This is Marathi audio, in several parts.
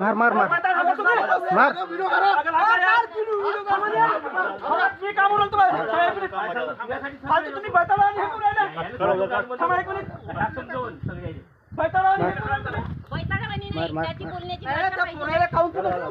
मार मार मार मार मी का बोलतो तुम्ही बैताला बैताला द्या. अरे जाऊ द्या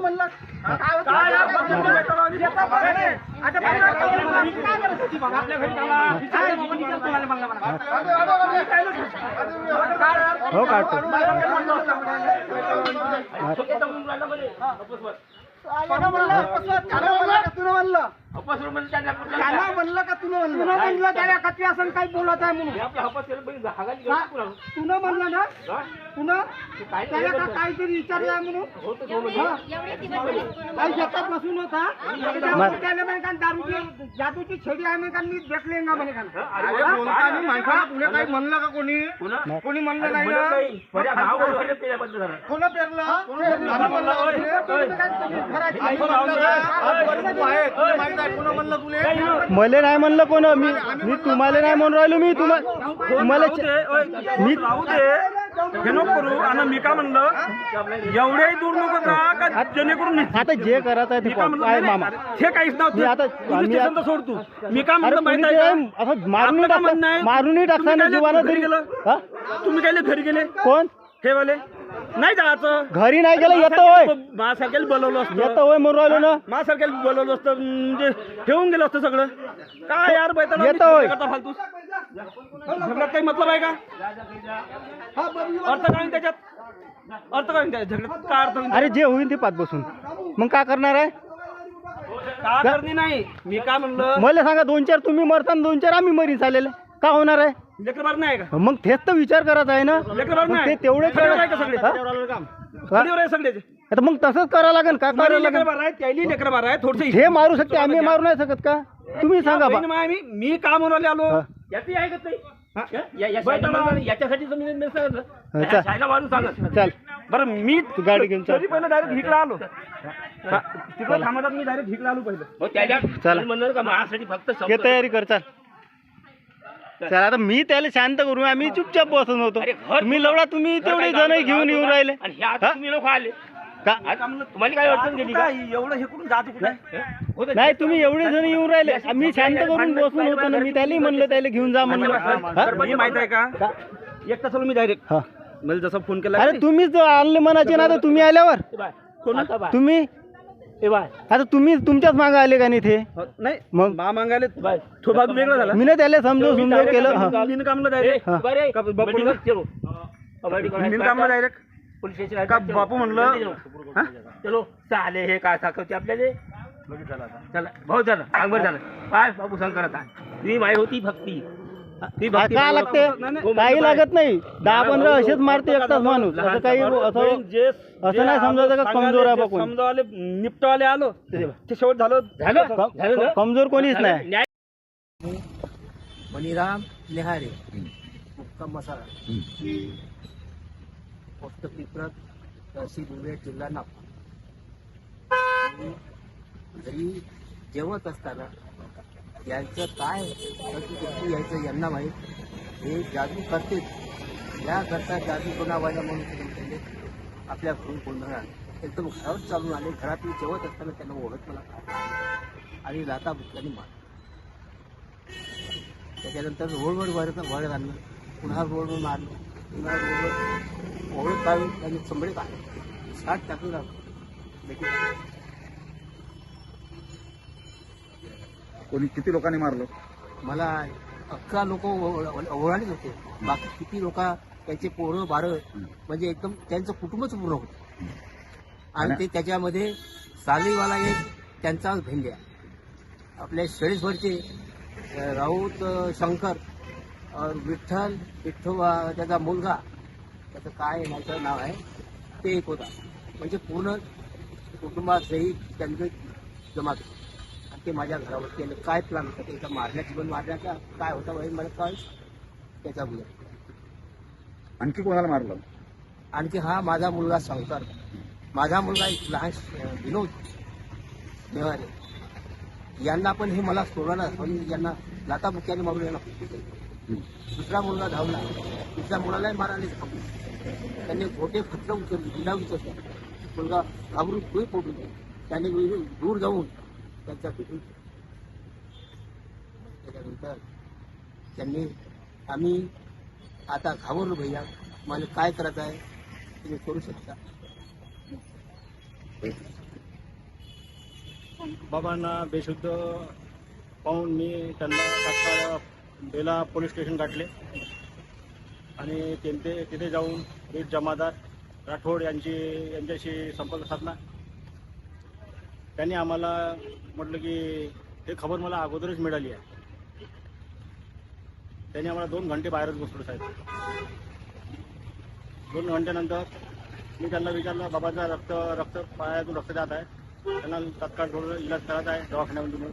म्हणलं? ना. का हे हे नाही हे कोणाला म्हणलं? हो कोणा म्हणलं? म्हणलं का तुनं म्हणलं? म्हणलं म्हणलं? म्हणलं त्याला कधी असं काही बोलत आहे म्हणून? हा? तुनं म्हणलं ना? तुनं? त्याला काहीतरी विचारलं म्हणून? कोण काही शेतात बसून होता. त्याला जादूची छडी आहे म्हणे का मी देखले ना म्हणे माणसाला तुला काही म्हणलं का कोणी? कोणी? म्हणलं नाही ना? कोण पेरलं? कोण म्हणलं? तुले मले नाही म्हणलं कोण मी मी तुम्हाला नाही म्हणून राहिलो मी तुम्हाला तुम्हाला मी राहू दे. हे नको करू आणि मी का म्हणलं? एवढेही दूर नको का जेणेकरून आता जे करायचं आहे ते मी का पाहू. म्हणलं काय नाही, मामा? नाही, हे काहीच मी नव्हतं आता- पोलीस आम्ही स्टेशन तर आता- सोड तू. मी का अरे म्हणलं माहीत कोणी आहे ते का? असं मारून म्हणणं टाकता काय जीवाला घरी तरी गेलं? हा? तुम्ही काय घरी गेले? कोण? हे वाले? नाही जायचं. घरी नाही गेलं येतं होय. माझ्यासारख्याला बोलवलं येतं असतं होय म्हणून राहिलो ना. माझ्यासारख्याला बोलवलं असतं म्हणजे ठेवून गेलं असतं सगळं. काय यार बैठा येतं होय. फालतू. झगड्यात काही मतलब आहे का? अर्थ काय त्याच्यात? अर्थ काय त्याच्यात? झगड्यात काय अर्थ अरे जे होईल ते पाच बसून. मग काय करणार आहे? का करणे नाही? मी काय म्हणलं? मला सांगा दोन चार तुम्ही मरता दोन चार आम्ही मरी चालेल का होणार आहे? लेकर बार नाही का? मग तेच तर विचार करायचा आहे ना. लेकर बार मग नाही ते तेवढे आहे का सगळे हा? आहे सगळ्याचे आता मग तसंच करावं लागेल का? करावं लेकर लागेल आहे त्याली लेकर बार आहे थोडस हे मारू शकते आम्ही मारू नाही शकत का? तुम्ही सांगा बा. मी मी का म्हणून आलो. हा. याची ऐकत नाही याच्यासाठी तुम्ही हा, चल. शाळेला मारून सांगत चल. बरं मी तू गाडी घेऊन चल. तरी पहिलं डायरेक्ट हिकडे आलो. हा, तिकडं थांबतात मी डायरेक्ट हिकडे आलो पहिलं. चला. म्हणलं का माझ्यासाठी फक्त तयारी कर चाल. चल. आता मी त्याला शांत करू आम्ही चुपचाप बसून होतो मी लवडा तुम्ही तेवढे जण घेऊन येऊन राहिले. हा? तुम्ही लोक आले. का? तुम्हाला काय अडचण गेली एवढं हे करून जातो कुठे? नाही तुम्ही एवढे जण येऊन राहिले. मी शांत करून बसून होतो ना मी त्याला म्हणलं त्याला घेऊन जा म्हणलं. हा? मी माहीत आहे का? का? एक तास मी डायरेक्ट हा. मला जसा फोन केला अरे तुम्हीच आणले मनाचे ना तर तुम्ही आल्यावर. कोण? तुम्ही आता तुम्ही तुमच्याच मागे आले का नाही ते नाही मग? मा मागायले तो भाग वेगळा झाला. मी त्याला समजव समजव केलं. हा. डायरेक्ट हा. का बापू मी कामला डायरेक्ट का बापू म्हणलं? हा? चलो. चाले हे काय साखवते आपल्याला? चला भाऊ झालं सांगबर झालं काय बाबू सांग करत आहे ती माय होती भक्ती ती भक्ती काय लागते? काही लागत नाही. दहा पंधरा असेच मारते एकटाच माणूस. असं काही असं जे असं नाही समजायचं का कमजोर आहे बा कोणी. समजावाले निपटवाले आलो ते शेवट झालं. झालं? कमजोर कोणीच नाही. मणिराम लेहारे मुक्काम मसाला. पोस्ट पिपरत तहसील उमेद जिल्हा नागपूर. घरी जेवत असताना यांचं काय प्रतिकृती यायचं यांना माहीत. हे जादू करतेच याकरता जादू कोणावायला म्हणून त्यांनी आपल्या घरून गोंधळात एकदम घरावर चालून आले. घरात मी जेवत असताना त्यांना ओळख मला आणि लाता भुतल्याने मार त्याच्यानंतर रोडवर वर वळ आणलं. पुन्हा रोडवर मारलं. पुन्हा रोडवर ओळख काढून त्यांनी चंबडे काढले साठ टाकून राहतो कोणी किती लोकांनी मारलं? मला अकरा लोक ओळालेच होते. बाकी किती लोक त्यांचे पोरं बारं म्हणजे एकदम त्यांचं कुटुंबच पूर्ण होतं. आणि ते त्याच्यामध्ये सालीवाला एक त्यांचाच भेंड्या. आपल्या शेळीसवरचे अं, राऊत शंकर विठ्ठल विठ्ठोबा त्याचा मुलगा त्याचं काय माझं नाव आहे ते एक होता. म्हणजे पूर्ण कुटुंबासहित त्यांचं जमा केलं. ते माझ्या घरावरती आले. काय प्लॅन होता त्याचा? मारण्याची पण मारण्याचा काय होता वय मला काय त्याचा मुलगा आणखी कोणाला मारलं? आणखी हा माझा मुलगा शंकर माझा मुलगा एक लहान विनोद नेवारे यांना पण हे मला सोडलं पण यांना लाताबुक्याने मारून यांना केलं. दुसरा मुलगा धावला. तिसऱ्या मुलालाही मारायला त्यांनी मोठे फटलं उचलली जिल्हा उचलला मुलगा घाबरून तोही पोटून गेला. त्याने वेळी दूर जाऊन त्यांचा भेटून त्याच्यानंतर त्यांनी आम्ही आता घाबरलो भैया मला काय करायचं आहे? तुम्ही करू शकता. बाबांना बेशुद्ध पाहून मी त्यांना तात्काळ बेला पोलीस स्टेशन गाठले. आणि त्यांचे तिथे जाऊन एक जमादार राठोड यांची यांच्याशी संपर्क साधला. त्यांनी आम्हाला म्हटलं की हे खबर मला अगोदरच मिळाली आहे. त्यांनी आम्हाला दोन घंटे बाहेरच बसलो साहेब. दोन घंट्यानंतर मी त्यांना विचारलं बाबाचा रक्त रक्त पायातून रक्त जात आहे. त्यांना तत्काळ थोडं इलाज करत आहे दवाखान्यामध्ये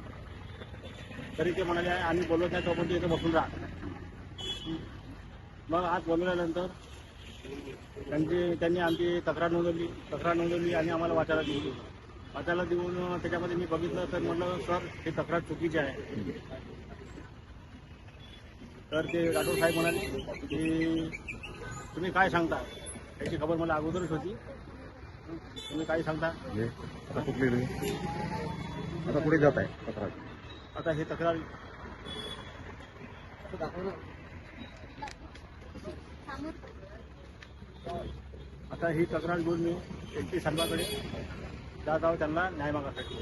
तरी ते म्हणाले आहे आम्ही बोलत नाही तोपर्यंत इथं बसून राहा. मग आज बोलवल्यानंतर त्यांची त्यांनी आमची तक्रार नोंदवली तक्रार नोंदवली आणि आम्हाला वाचायला दिली. वाचायला देऊन त्याच्यामध्ये मी बघितलं तर म्हटलं सर ही तक्रार चुकीची आहे. तर ते राठोड साहेब म्हणाले की तुम्ही काय सांगता? याची खबर मला अगोदरच होती. तुम्ही काय सांगता? आता पुढे जात आहे तक्रार? आता ही तक्रार आता ही तक्रार घेऊन मी एस टी संघाकडे जात आहोत त्यांना न्याय मागासाठी